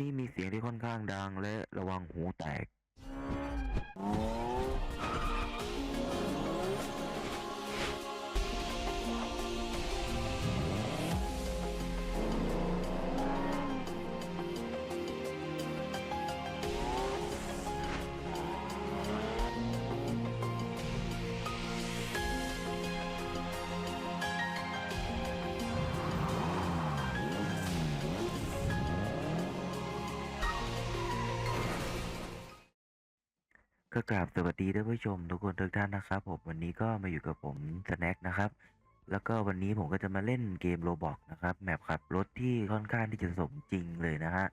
นี้มีเสียงที่ค่อนข้างดังและระวังหูแตก ก็กราบสวัสดีท่านผู้ชมทุกคนทุกท่านนะครับผมวันนี้ก็มาอยู่กับผมสแน็คนะครับ แล้วก็วันนี้ผมก็จะมาเล่นเกมโรบอกนะครับแมปขับรถที่ค่อนข้างที่จะสมจริงเลยนะฮะ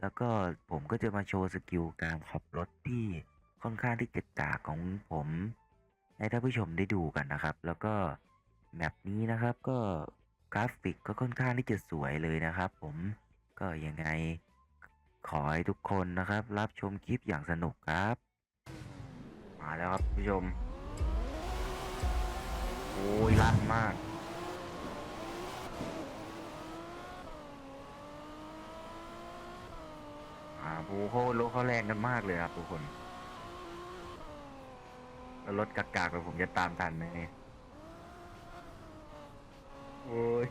แล้วก็ผมก็จะมาโชว์สกิลการขับรถที่ค่อนข้างที่จะกากของผมให้ท่านผู้ชมได้ดูกันนะครับ แล้วก็แมปนี้นะครับก็กราฟิกก็ค่อนข้างที่จะสวยเลยนะครับ ผมก็ยังไงขอให้ทุกคนนะครับ รับชมคลิปอย่างสนุกครับ มาแล้วครับผู้ชม โอ้ยลั่นมาก อ่าโอ้โหรถเขาแรงกันมากเลยครับทุกคนแล้วรถกากๆแบบผมจะตามทันไหมโอ้ย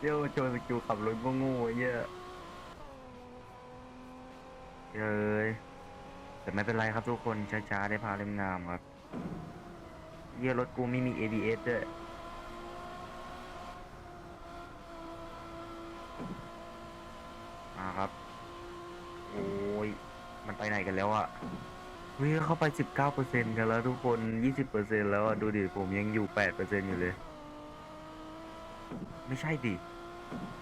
เดี๋ยวโชว์สกิลขับรถโง่ๆเยอะเย้ย แต่ไม่เป็นไรครับทุกคนช้าๆได้พาเล่มงามครับ เยี่ยรถกูไม่มี ABS ด้วยมาครับ โอ้ย มันไปไหนกันแล้วอะเฮ้ยเข้าไป 19%กันแล้วทุกคน 20%แล้วอะดูดิผมยังอยู่ 8%อยู่เลย ไม่ใช่ดิ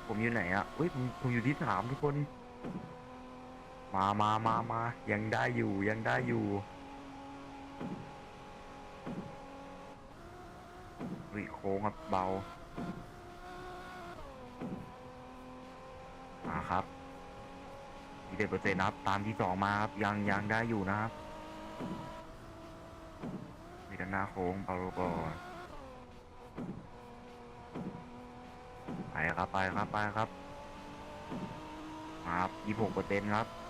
ผมอยู่ไหนอะเฮ้ยผมผมอยู่ที่สามทุกคน มามามามายังได้อยู่ยังได้อยู่วิโค้งครับเบา มาครับยี่สิบเปอร์เซ็นต์ครับ ตามที่สองมาครับ ยังยังได้อยู่นะครับมีด้านหน้าโค้งเบาลงก่อนไปครับไปครับไปครับมาครับยี่หกเปอร์เซ็นต์ครับ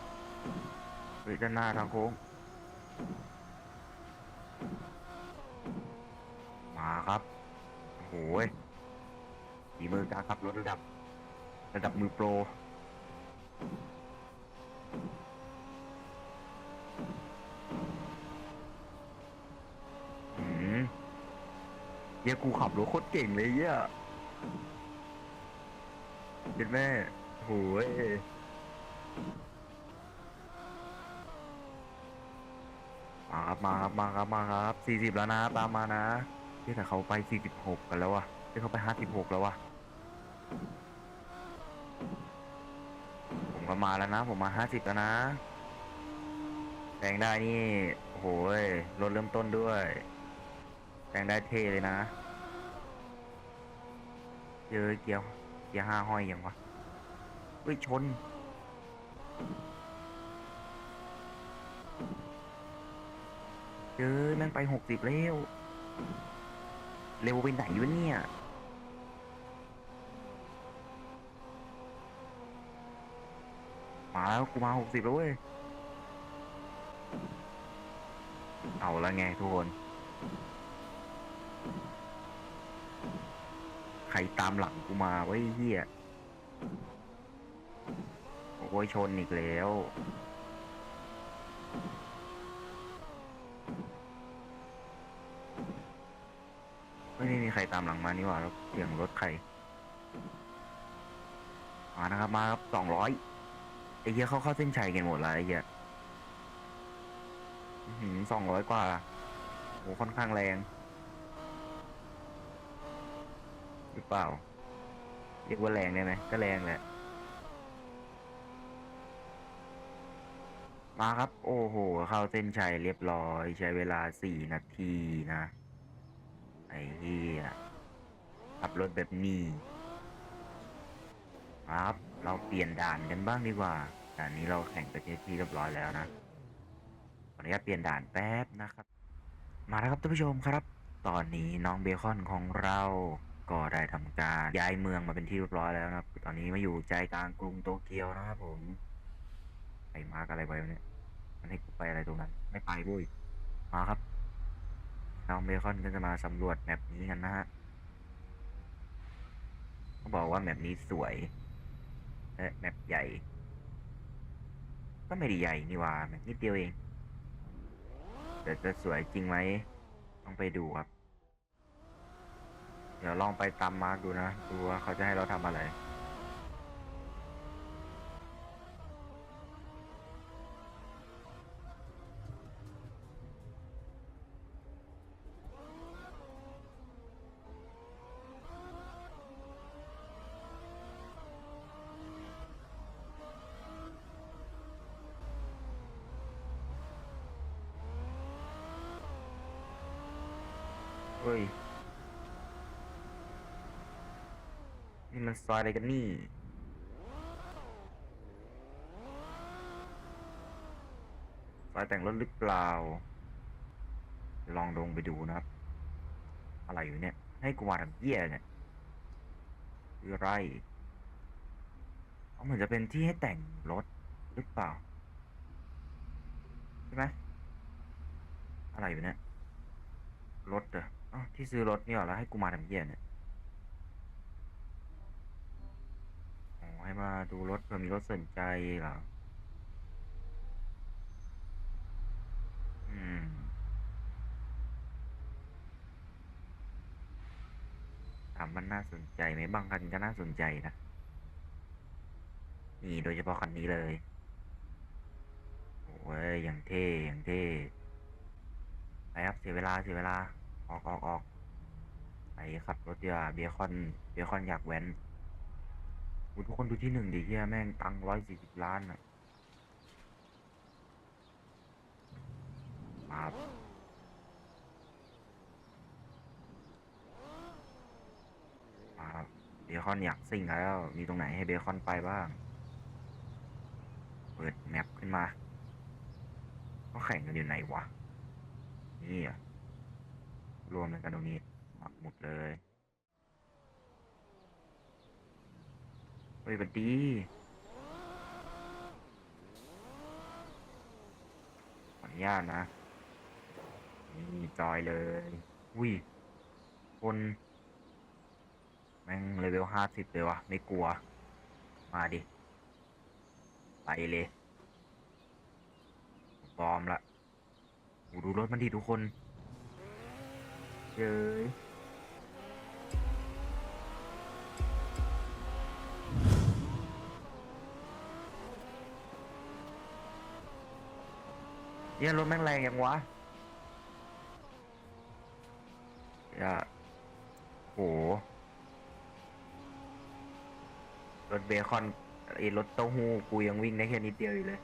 เฮ้ยด้านหน้าทางโค้ง มาครับ โอ้โหยฝีมือการขับรถระดับ ระดับมือโปรอืมเหี้ยกูขับรถโคตรเก่งเลยเหี้ยเห็นแม่โอ้ย มา ครับมาครับมาครับมาครับสี่สิบแล้วนะ ตามมานะที่แต่เขาไปสี่สิบหกกันแล้ววะที่เขาไปห้าสิบหกแล้ววะผมก็มาแล้วนะ ผมมาห้าสิบแล้วนะแซงได้นี่โอ้โหยรถเริ่มต้นด้วยแซงได้เท่เลยนะเจอเกียร์เกียร์ห้าห้อยยังวะเฮ้ยชน เจอแม่งไปหกสิบเร็ว เร็วไปไหนวะเนี่ย มาแล้วกูมาหกสิบแล้วเว้ย เอาละไงทุกคน ใครตามหลังกูมาไว้เฮียโอ้ยชนอีกแล้ว ไม่ได้มี ใครตามหลังมานี่หว่าแล้วเสียงรถใคร มานะครับ มาครับสองร้อยไอ้เหี้ยเขาเข้าเส้นชัยกันหมดแล้วไอ้เหี้ยสองร้อยกว่าโหค่อนข้างแรง หรือเปล่า เรียกว่าแรงได้ไหมก็แรงแหละ มาครับ โอ้โห เข้าเส้นชัยเรียบร้อย ใช้เวลาสี่นาทีนะ อ้เหี้ยขับรถแบบนี้ครับ เราเปลี่ยนด่านกันบ้างดีกว่าด่านนี้เราแข่งไปที่ที่เรียบร้อยแล้วนะขออนุญาตเปลี่ยนด่านแป๊บนะครับ มาแล้วครับท่านผู้ชมครับ ตอนนี้น้องเบคอนของเราก็ได้ทำการย้ายเมืองมาเป็นที่เรียบร้อยแล้วนะครับ ตอนนี้มาอยู่ใจกลางกรุงโตเกียวนะครับผมไปมาร์กอะไรไว้วะเนี่ยมันให้กูไปอะไรตรงนั้น ไม่ไปเว้ยมาครับ น้องเบคอนก็จะมาสำรวจแมปนี้กันนะฮะเขาบอกว่าแมปนี้สวยและแมปใหญ่ ก็ไม่ได้ใหญ่นี่ว่าแมปนิดเดียวเองแต่จะสวยจริงไหมต้องไปดูครับ เดี๋ยวลองไปตามมาร์กดูนะ ดูว่าเขาจะให้เราทำอะไร เฮ้ย นี่ มันซอยอะไรกันนี่ซอยแต่งรถหรือเปล่า ลองลงไปดูนะครับ อะไรอยู่เนี่ย ให้กูมาทำเหี้ยเนี่ยคืออะไรเอาเหมือนจะเป็นที่ให้แต่งรถหรือเปล่า ใช่ไหมอะไรอยู่เนี่ยรถเหรออ๋อที่ซื้อรถนี่เหรอแล้วให้กูมาทำเหี้ยเนี่ย อ๋อ ให้มาดูรถเผื่อมีรถสนใจเหรอ อืม ถามมันน่าสนใจไหมบางคันก็น่าสนใจนะ นี่โดยเฉพาะคันนี้เลย โอ้ย อย่างเท่ อย่างเท่ ไปครับเสียเวลาเสียเวลา ออกออกออกไปขับรถดีกว่าเบคอน เบคอนอยากแว้น อุทุกคนดูที่หนึ่งดิเฮียแม่งตังร้อยสี่สิบล้านอะมาครับมาเบคอนอยากซิ่งแล้ว มีตรงไหนให้เบคอนไปบ้าง เปิดแมปขึ้นมาก็แข่งกันอยู่ไหนวะ นี่อะ รวมกันตรงนี้ปักหมดเลย เฮ้ยบัดดีขออนุญาตนะ นี่จอยเลย อุ้ย คน แม่งเลเวลห้าสิบเลยวะไม่กลัว มาดิ ไปเลยปลอมละ ดูรถมันดีทุกคนเย้ เนี่ยรถแม่งแรงยังวะอย่าโหรถเบคอนไอ้รถเต้าหู้กูยังวิ่งได้แค่นิดเดียวอยู่เลย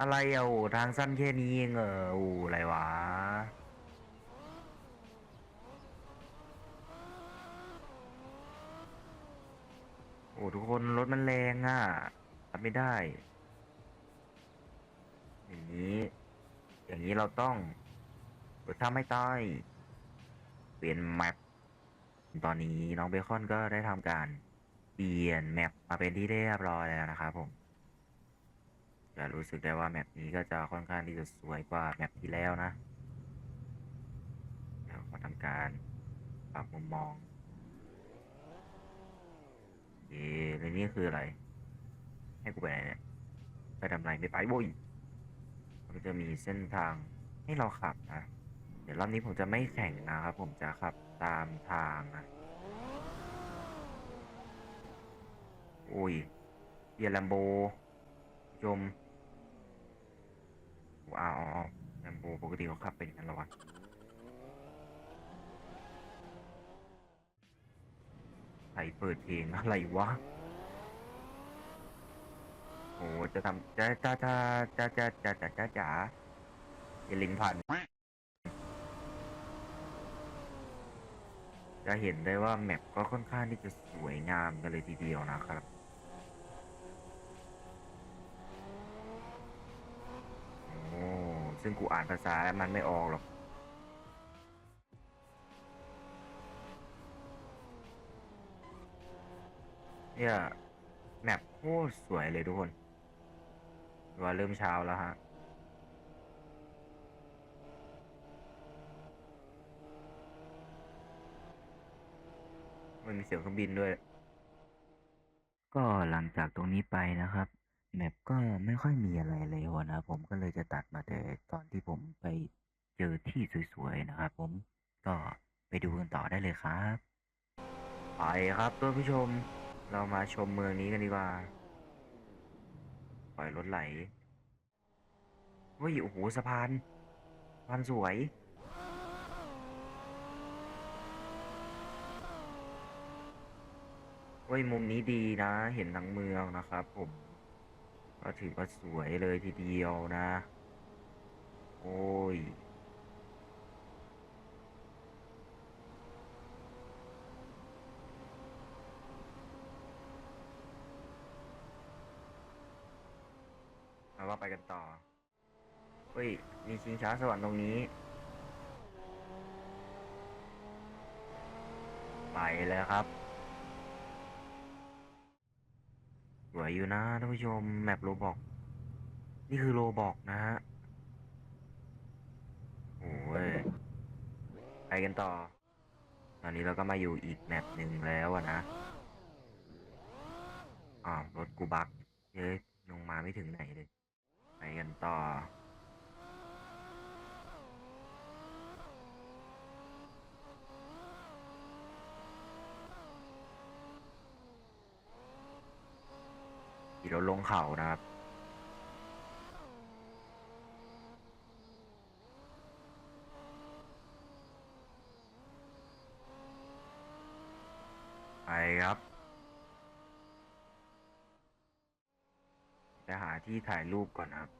อะไรอะโอ้ทางสั้นแค่นี้เองเหรอโอ้อะไรวะโอ้ทุกคนรถมันแรงอะรับไม่ได้ อย่างนี้ อย่างนี้เราต้องเปิดถ้าไม่ตายเปลี่ยนแมปตอนนี้น้องเบคอนก็ได้ทำการเปลี่ยนแมปมาเป็นที่เรียบร้อยแล้วนะครับผม จะรู้สึกได้ว่าแมปนี้ก็จะค่อนข้างที่จะสวยกว่าแมปที่แล้วนะเดี๋ยวมาทำการปรับมุมมองเย้แล้วนี่คืออะไร ให้กูไปไหนเนี่ย ไปทำไรไม่ไปโว้ย มันก็จะมีเส้นทางให้เราขับนะ เดี๋ยวรอบนี้ผมจะไม่แข่งนะครับ ผมจะขับตามทางนะโอ้ยเบียร์แลมโบชมว้าวแลมโบปกติเขาขับเป็นกันหรอวะใครเปิดเพลงอะไรวะ จะทำจะจะจะจะจะจะจะจะจะเป็นลิงพันจะเห็นได้ว่าแมปก็ค่อนข้างที่จะสวยงามกันเลยทีเดียวนะครับโอ้ซึ่งกูอ่านภาษามันไม่ออกหรอกเนี่ยแมปโคตรสวยเลยทุกคน ว่าเริ่มเช้าแล้วฮะ มันมีเสียงเครื่องบินด้วย ก็หลังจากตรงนี้ไปนะครับแมปก็ไม่ค่อยมีอะไรเลยวันนะผมก็เลยจะตัดมาแต่ตอนที่ผมไปเจอที่สวยๆนะครับผมก็ไปดูกันต่อได้เลยครับ ไปครับท่านผู้ชม เรามาชมเมืองนี้กันดีกว่า ล่อยรถไหลเฮ้ยโอ้โหสะพานสะพานสวยเฮ้ยมุมนี้ดีนะ เห็นทั้งเมืองนะครับผม ก็ถือว่าสวยเลยทีเดียวนะ โอ้ย เอาว่า ไปกันต่อเฮ้ย มีชิงช้าสวรรค์ตรงนี้ ไปแล้วครับสวยอยู่นะท่านผู้ชม แมปโรบอก นี่คือโรบอกนะฮะโอ้ย ไปกันต่อ ตอนนี้เราก็มาอยู่อีกแมปหนึ่งแล้วอะนะอ่าวรถกูบักเย้ยลงมาไม่ถึงไหนเลย ไปกันต่อขี่รถลงเขานะครับ ไปครับ จะหา ที่ถ่ายรูปก่อนนะครับ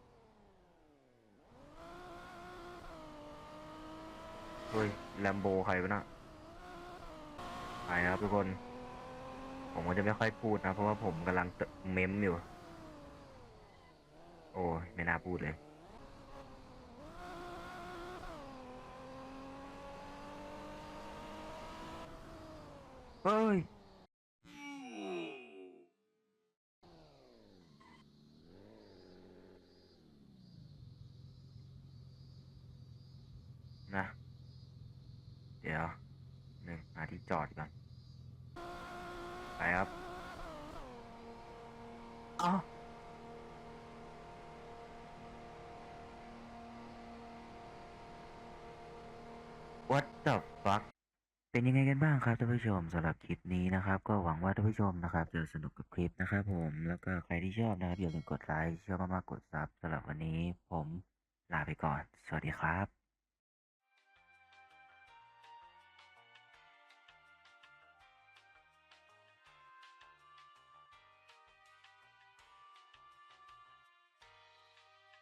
เฮ้ยแลมโบใครวะน่ะไปนะครับทุกคน ผมก็จะไม่ค่อยพูดนะ เพราะว่าผมกำลังเตเมมอยู่ โอ้ยไม่น่าพูดเลยเฮ้ย ดี๋ยวหนึ่งหาที่จอดก่อนไปครับอ้า What the fuck เป็นยังไงกันบ้างครับท่านผู้ชมสำหรับคลิปนี้นะครับ ก็หวังว่าท่านผู้ชมนะครับจะสนุกกับคลิปนะครับผมแล้วก็ใครที่ชอบนะครับอย่าลืมกดไลค์ชอบมากๆกดซับสำหรับวันนี้ ผมลาไปก่อน สวัสดีครับ